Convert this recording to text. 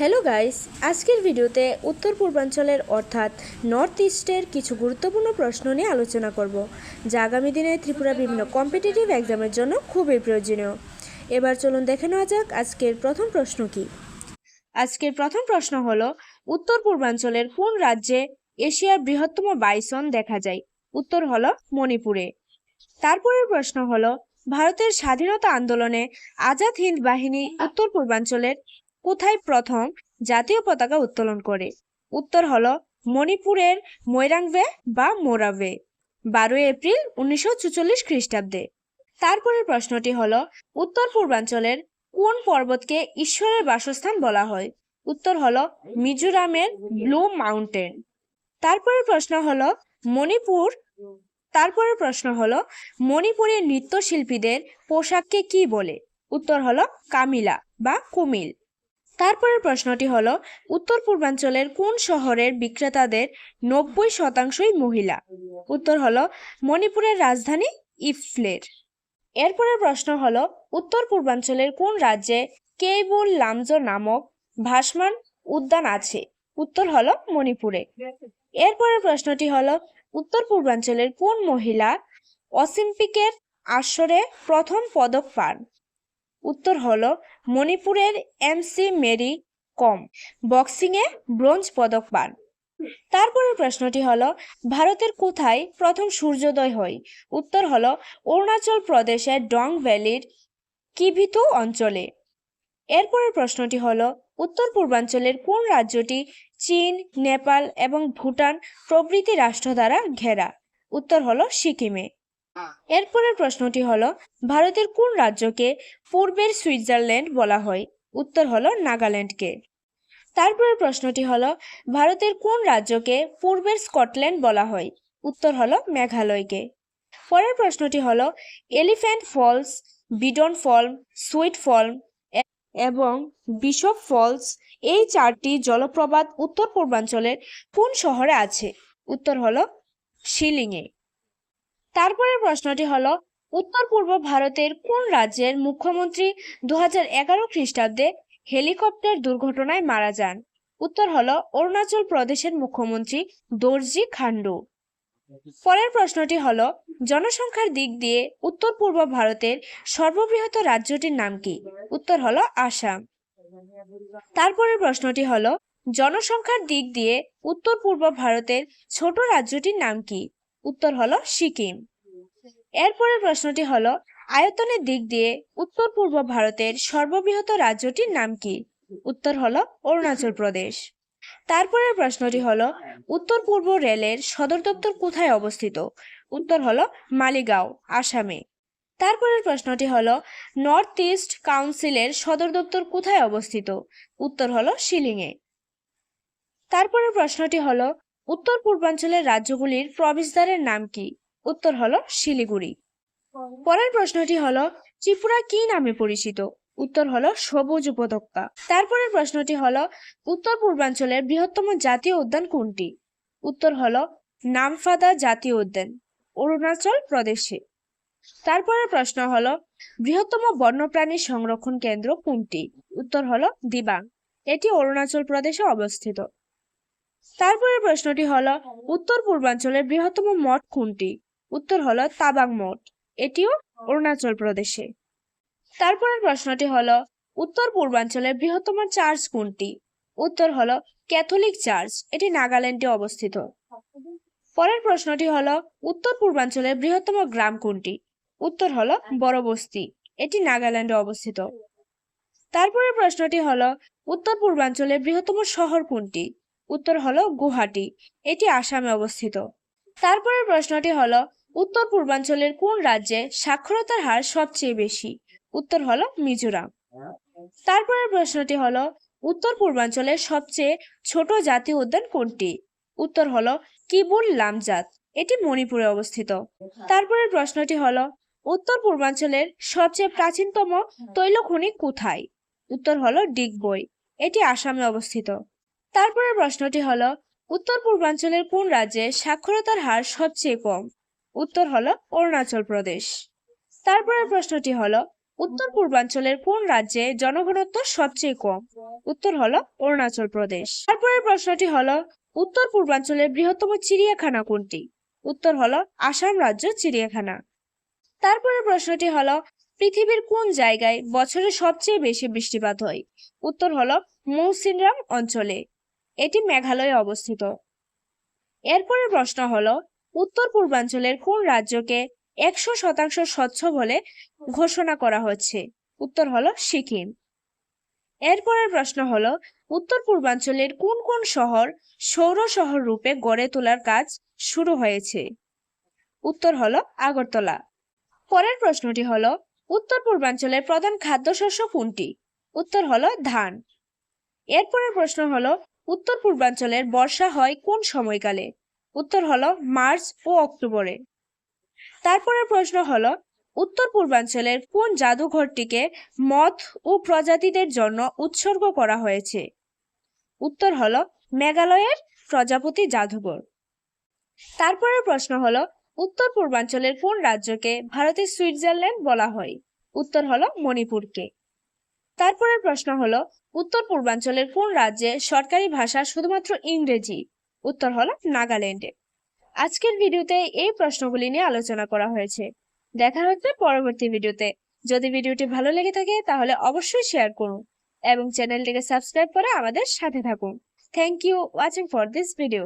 Hello guys আজকের ভিডিওতে উত্তর পূর্বাঞ্চলের অর্থাৎ নর্থ ইস্টের কিছু গুরুত্বপূর্ণ প্রশ্ন নিয়ে আলোচনা করব, যা আগামী দিনে ত্রিপুরা বিভিন্ন কম্পিটিটিভ এক্সামের জন্য খুবই প্রয়োজনীয়। এবার চলুন দেখে নেওয়া যাক আজকের প্রথম প্রশ্ন কি। আজকের প্রথম প্রশ্ন হলো, উত্তর পূর্বাঞ্চলের কোন রাজ্যে এশিয়ার বৃহত্তম বাইসন দেখা যায়? উত্তর হলো মণিপুরে। তারপরের প্রশ্ন হলো, ভারতের স্বাধীনতা আন্দোলনে আজাদ হিন্দ বাহিনী উত্তর পূর্বাঞ্চলের কোথায় প্রথম জাতীয় পতাকা উত্তোলন করে? উত্তর হলো মণিপুরের মৈরাংবে বা মোরাবে, বারোই এপ্রিল উনিশশো খ্রিস্টাব্দে। তারপরের প্রশ্নটি হলো, উত্তর পূর্বাঞ্চলের কোন পর্বতকে ঈশ্বরের বাসস্থান বলা হয়? উত্তর হলো মিজোরামের ব্লু মাউন্টেন। তারপরের প্রশ্ন হল মণিপুর, তারপরের প্রশ্ন হল মণিপুরের নৃত্যশিল্পীদের পোশাককে কি বলে? উত্তর হল কামিলা বা কুমিল। তারপরের প্রশ্নটি হলো, উত্তর পূর্বাঞ্চলের কোন শহরের বিক্রেতাদের নব্বই শতাংশই মহিলা? উত্তর হল, মণিপুরের রাজধানী ইফলের। এরপরের প্রশ্ন হল, উত্তর পূর্বাঞ্চলের কোন রাজ্যে কেইবুল লামজো নামক ভাসমান উদ্যান আছে? উত্তর হল, মণিপুরে। এরপরের প্রশ্নটি হল, উত্তর পূর্বাঞ্চলের কোন মহিলা অলিম্পিকের আসরে প্রথম পদক পান? উত্তর হল মণিপুরের এমসি মেরি কম। বক্সিংয়ে ব্রোঞ্জ পদক পান। তারপরের প্রশ্নটি হলো, ভারতের কোথায় প্রথম সূর্যোদয় হয়? উত্তর হল, অরুণাচল প্রদেশের ডং ভ্যালির কিভিতু অঞ্চলে। এরপরের প্রশ্নটি হলো, উত্তর পূর্বাঞ্চলের কোন রাজ্যটি চীন, নেপাল এবং ভুটান প্রভৃতি রাষ্ট্র দ্বারা ঘেরা? উত্তর হলো সিকিমে। এরপরের প্রশ্নটি হলো, ভারতের কোন রাজ্যকে পূর্বের সুইজারল্যান্ড বলা হয়? উত্তর হলো নাগাল্যান্ডকে। তারপরের প্রশ্নটি হলো, ভারতের কোন রাজ্যকে পূর্বের স্কটল্যান্ড বলা হয়? উত্তর হলো মেঘালয়কে। পরের প্রশ্নটি হল, elephant falls, Beadon falls, sweet falls এবং বিশপ ফলস এই চারটি জলপ্রপাত উত্তর পূর্বাঞ্চলের কোন শহরে আছে? উত্তর হলো শিলিংয়ে। তারপরের প্রশ্নটি হলো, উত্তর পূর্ব ভারতের কোন রাজ্যের মুখ্যমন্ত্রী দু এগারো খ্রিস্টাব্দে হেলিকপ্টার দুর্ঘটনায় মারা যান? উত্তর হলো, অরুণাচল প্রদেশের মুখ্যমন্ত্রী দর্জি খান্ডু। পরের প্রশ্নটি হলো, জনসংখ্যার দিক দিয়ে উত্তর পূর্ব ভারতের সর্ববৃহৎ রাজ্যটির নাম কি? উত্তর হলো আসাম। তারপরের প্রশ্নটি হলো, জনসংখ্যার দিক দিয়ে উত্তর পূর্ব ভারতের ছোট রাজ্যটির নাম কি? উত্তর হলো সিকিম। এরপরের প্রশ্নটি হলো, আয়তনের দিক দিয়ে উত্তর পূর্ব ভারতের সর্ববৃহৎ রাজ্যটির নাম কি? উত্তর হলো অরুণাচল প্রদেশ। তারপরের প্রশ্নটি হলো, উত্তর পূর্ব রেলের সদর দপ্তর কোথায় অবস্থিত? উত্তর হলো মালিগাঁও, আসামে। তারপরের প্রশ্নটি হলো, নর্থ ইস্ট কাউন্সিলের সদর দপ্তর কোথায় অবস্থিত? উত্তর হলো শিলিংয়ে তারপরের প্রশ্নটি হলো উত্তর পূর্বাঞ্চলের রাজ্যগুলির প্রবেশদ্বারের নাম কি? উত্তর হলো শিলিগুড়ি। পরের প্রশ্নটি হলো, ত্রিপুরা কি নামে পরিচিত? উত্তর হলো সবুজ উপত্যকা। তারপরের প্রশ্নটি হলো, উত্তর পূর্বাঞ্চলের বৃহত্তম জাতীয় উদ্যান কোনটি? উত্তর হলো, নামফাদা জাতীয় উদ্যান, অরুণাচল প্রদেশে। তারপরের প্রশ্ন হলো, বৃহত্তম বন্যপ্রাণী সংরক্ষণ কেন্দ্র কোনটি? উত্তর হলো দিবাং। এটি অরুণাচল প্রদেশে অবস্থিত। তারপরের প্রশ্নটি হলো, উত্তর পূর্বাঞ্চলের বৃহত্তম মঠ কোনটি? উত্তর হলো তাবাং মঠ। এটিও অরুণাচল প্রদেশে। তারপরের প্রশ্নটি হলো, উত্তর পূর্বাঞ্চলের বৃহত্তম চার্চ কোনটি? উত্তর হলো ক্যাথলিক চার্চ, এটি নাগাল্যান্ডে অবস্থিত। পরের প্রশ্নটি হলো, উত্তর পূর্বাঞ্চলের বৃহত্তম গ্রাম কোনটি? উত্তর হলো বড়বস্তি এটি নাগাল্যান্ডে অবস্থিত। তারপরের প্রশ্নটি হলো, উত্তর পূর্বাঞ্চলের বৃহত্তম শহর কোনটি? উত্তর হলো গুয়াহাটি। এটি আসামে অবস্থিত। তারপরের প্রশ্নটি হলো, উত্তর পূর্বাঞ্চলের কোন রাজ্যে সাক্ষরতার হার সবচেয়ে বেশি? উত্তর হলো মিজোরাম। তারপরের প্রশ্নটি হলো, উত্তর পূর্বাঞ্চলের সবচেয়ে ছোট জাতীয় উদ্যান কোনটি? উত্তর হলো কিবুল লামজাত এটি মণিপুরে অবস্থিত। তারপরের প্রশ্নটি হলো, উত্তর পূর্বাঞ্চলের সবচেয়ে প্রাচীনতম তৈলখনি কোথায়? উত্তর হলো ডিগবই এটি আসামে অবস্থিত। তারপরের প্রশ্নটি হলো, উত্তর পূর্বাঞ্চলের কোন রাজ্যে সাক্ষরতার হার সবচেয়ে কম? উত্তর হলো অরুণাচল প্রদেশ। তারপরের প্রশ্নটি হলো, উত্তর পূর্বাঞ্চলের কোন রাজ্যে জনঘনত্ব সবচেয়ে কম? উত্তর হলো অরুণাচল প্রদেশ। তারপরের প্রশ্নটি হলো, উত্তর পূর্বাঞ্চলের বৃহত্তম চিড়িয়াখানা কোনটি? উত্তর হলো আসাম রাজ্য চিড়িয়াখানা। তারপরের প্রশ্নটি হলো, পৃথিবীর কোন জায়গায় বছরে সবচেয়ে বেশি বৃষ্টিপাত হয়? উত্তর হলো মৌসিনরাম অঞ্চলে। এটি মেঘালয়ে অবস্থিত। এরপরের প্রশ্ন হল, উত্তর পূর্বাঞ্চলের কোন রাজ্যকে একশো শতাংশ স্বচ্ছ বলে ঘোষণা করা হচ্ছে? উত্তর হলো সিকিম। এরপরের প্রশ্ন হল, উত্তর পূর্বাঞ্চলের কোন কোন শহর সৌর শহর রূপে গড়ে তোলার কাজ শুরু হয়েছে? উত্তর হল আগরতলা। পরের প্রশ্নটি হল, উত্তর পূর্বাঞ্চলের প্রধান খাদ্যশস্য কোনটি? উত্তর হল ধান। এরপরের প্রশ্ন হলো উত্তর পূর্বাঞ্চলের বর্ষা হয় কোন সময়কালে? উত্তর হলো মার্চ ও অক্টোবরে। তারপরের প্রশ্ন হলো, উত্তর পূর্বাঞ্চলের কোন জাদুঘরটিকে মথ ও প্রজাতিদের জন্য উৎসর্গ করা হয়েছে? উত্তর হলো মেঘালয়ের প্রজাপতি জাদুঘর। তারপরের প্রশ্ন হলো, উত্তর পূর্বাঞ্চলের কোন রাজ্যকে ভারতের সুইজারল্যান্ড বলা হয়? উত্তর হলো মণিপুরকে। তারপরের প্রশ্ন হলো, উত্তর পূর্বাঞ্চলের কোন রাজ্যে সরকারি ভাষা শুধুমাত্র ইংরেজি? উত্তর হলো নাগাল্যান্ডে। আজকের ভিডিওতে এই প্রশ্নগুলি নিয়ে আলোচনা করা হয়েছে। দেখা হচ্ছে পরবর্তী ভিডিওতে। যদি ভিডিওটি ভালো লেগে থাকে, তাহলে অবশ্যই শেয়ার করুন এবং চ্যানেলটিকে সাবস্ক্রাইব করে আমাদের সাথে থাকুন। Thank you watching for this video